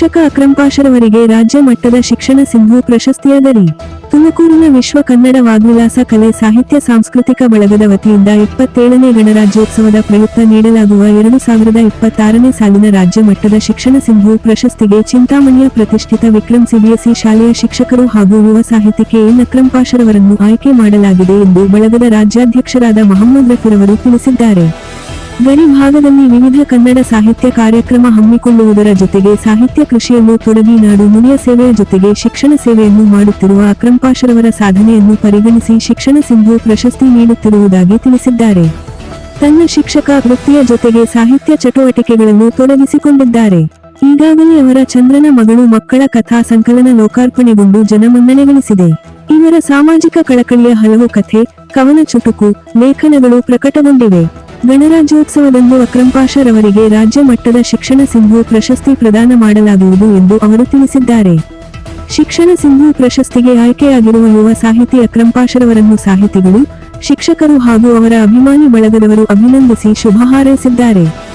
ಶಿಕ್ಷಕ ಅಕ್ರಂಪಾಶರವರಿಗೆ ರಾಜ್ಯ ಮಟ್ಟದ ಶಿಕ್ಷಣ ಸಿಂಧು ಪ್ರಶಸ್ತಿಯಾದರಿ ತುಮಕೂರಿನ ವಿಶ್ವ ಕನ್ನಡ ವಾಗ್ವಿಲಾಸ ಕಲೆ, ಸಾಹಿತ್ಯ, ಸಾಂಸ್ಕೃತಿಕ ಬಳಗದ ವತಿಯಿಂದ ಇಪ್ಪತ್ತೇಳನೇ ಗಣರಾಜ್ಯೋತ್ಸವದ ಪ್ರಯುಕ್ತ ನೀಡಲಾಗುವ ಎರಡು ಸಾವಿರದ ಇಪ್ಪತ್ತಾರನೇ ಸಾಲಿನ ರಾಜ್ಯ ಮಟ್ಟದ ಶಿಕ್ಷಣ ಸಿಂಧು ಪ್ರಶಸ್ತಿಗೆ ಚಿಂತಾಮಣಿಯ ಪ್ರತಿಷ್ಠಿತ ವಿಕ್ರಮ್ ಸಿಬಿಎಸ್ಇ ಶಾಲೆಯ ಶಿಕ್ಷಕರು ಹಾಗೂ ಯುವ ಸಾಹಿತಿಕೆ ಎನ್ ಅಕ್ರಂಪಾಶರವರನ್ನು ಆಯ್ಕೆ ಮಾಡಲಾಗಿದೆ ಎಂದು ಬಳಗದ ರಾಜ್ಯಾಧ್ಯಕ್ಷರಾದ ಮಹಮ್ಮದ್ ರಫಿರವರು ತಿಳಿಸಿದ್ದಾರೆ. ಗಡಿ ಭಾಗದಲ್ಲಿ ವಿವಿಧ ಕನ್ನಡ ಸಾಹಿತ್ಯ ಕಾರ್ಯಕ್ರಮ ಹಮ್ಮಿಕೊಳ್ಳುವುದರ ಜೊತೆಗೆ ಸಾಹಿತ್ಯ ಕೃಷಿಯನ್ನು ತೊಡಗಿ ನಾಡು ನುಡಿಯ ಸೇವೆಯ ಜೊತೆಗೆ ಶಿಕ್ಷಣ ಸೇವೆಯನ್ನು ಮಾಡುತ್ತಿರುವ ಅಕ್ರಂಪಾಶರವರ ಸಾಧನೆಯನ್ನು ಪರಿಗಣಿಸಿ ಶಿಕ್ಷಣ ಸಿಂಧು ಪ್ರಶಸ್ತಿ ನೀಡುತ್ತಿರುವುದಾಗಿ ತಿಳಿಸಿದ್ದಾರೆ. ತನ್ನ ಶಿಕ್ಷಕ ವೃತ್ತಿಯ ಜೊತೆಗೆ ಸಾಹಿತ್ಯ ಚಟುವಟಿಕೆಗಳನ್ನು ತೊಡಗಿಸಿಕೊಂಡಿದ್ದಾರೆ. ಈಗಾಗಲೇ ಅವರ ಚಂದ್ರನ ಮಗಳು ಮಕ್ಕಳ ಕಥಾ ಸಂಕಲನ ಲೋಕಾರ್ಪಣೆಗೊಂಡು ಜನಮನ್ನಣೆ ಗಳಿಸಿದೆ ಇವರ ಸಾಮಾಜಿಕ ಕಳಕಳಿಯ ಹಲವು ಕಥೆ, ಕವನ ಚುಟುಕು, ಲೇಖನಗಳು ಪ್ರಕಟಗೊಂಡಿವೆ. ಗಣರಾಜ್ಯೋತ್ಸವದಂದು ಅಕ್ರಂಪಾಶರವರಿಗೆ ರಾಜ್ಯ ಮಟ್ಟದ ಶಿಕ್ಷಣ ಸಿಂಧು ಪ್ರಶಸ್ತಿ ಪ್ರದಾನ ಮಾಡಲಾಗುವುದು ಎಂದು ಅವರು ತಿಳಿಸಿದ್ದಾರೆ. ಶಿಕ್ಷಣ ಸಿಂಧು ಪ್ರಶಸ್ತಿಗೆ ಆಯ್ಕೆಯಾಗಿರುವ ಯುವ ಸಾಹಿತಿ ಅಕ್ರಂಪಾಶರವರನ್ನು ಸಾಹಿತಿಗಳು, ಶಿಕ್ಷಕರು ಹಾಗೂ ಅವರ ಅಭಿಮಾನಿ ಬಳಗದವರು ಅಭಿನಂದಿಸಿ ಶುಭ ಹಾರೈಸಿದ್ದಾರೆ.